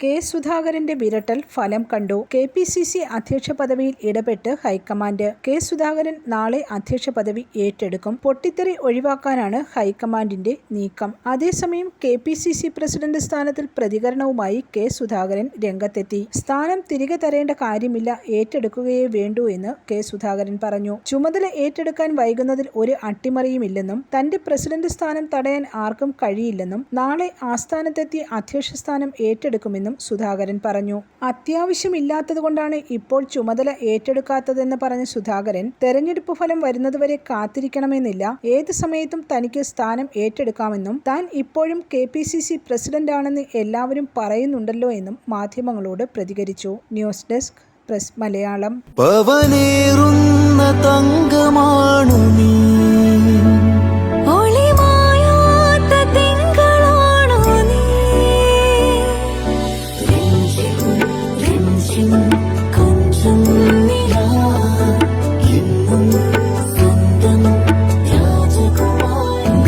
K സുധാകരന്റെ വിരട്ടൽ ഫലം കണ്ടു. കെ പി സി സി അധ്യക്ഷ പദവിയിൽ ഇടപെട്ട് ഹൈക്കമാൻഡ്. കെ സുധാകരൻ നാളെ അധ്യക്ഷ പദവി ഏറ്റെടുക്കും. പൊട്ടിത്തെറി ഒഴിവാക്കാനാണ് ഹൈക്കമാൻഡിന്റെ നീക്കം. അതേസമയം K P C C president സ്ഥാനത്തിൽ പ്രതികരണവുമായി കെ സുധാകരൻ രംഗത്തെത്തി. സ്ഥാനം തിരികെ തരേണ്ട കാര്യമില്ല ഏറ്റെടുക്കുകയേ വേണ്ടൂ എന്ന് കെ സുധാകരൻ പറഞ്ഞു. ചുമതല ഏറ്റെടുക്കാൻ വൈകുന്നതിൽ ഒരു അട്ടിമറിയുമില്ലെന്നും തന്റെ പ്രസിഡന്റ് സ്ഥാനം തടയാൻ ആർക്കും കഴിയില്ലെന്നും നാളെ ആസ്ഥാനത്തെത്തി അധ്യക്ഷ സ്ഥാനം ഏറ്റെടുക്കുമെന്നും സുധാകരൻ പറഞ്ഞു. അത്യാവശ്യമില്ലാത്തതുകൊണ്ടാണ് ഇപ്പോൾ ചുമതല ഏറ്റെടുക്കാത്തതെന്ന് പറഞ്ഞ സുധാകരൻ തെരഞ്ഞെടുപ്പ് ഫലം വരുന്നതുവരെ കാത്തിരിക്കണമെന്നില്ല. ഏത് സമയത്തും തനിക്ക് സ്ഥാനം ഏറ്റെടുക്കാമെന്നും താൻ ഇപ്പോഴും കെ പി സി സി പ്രസിഡന്റാണെന്ന് എല്ലാവരും പറയുന്നുണ്ടല്ലോ എന്നും മാധ്യമങ്ങളോട് പ്രതികരിച്ചു. News desk press Malayalam. രാജകുമാരി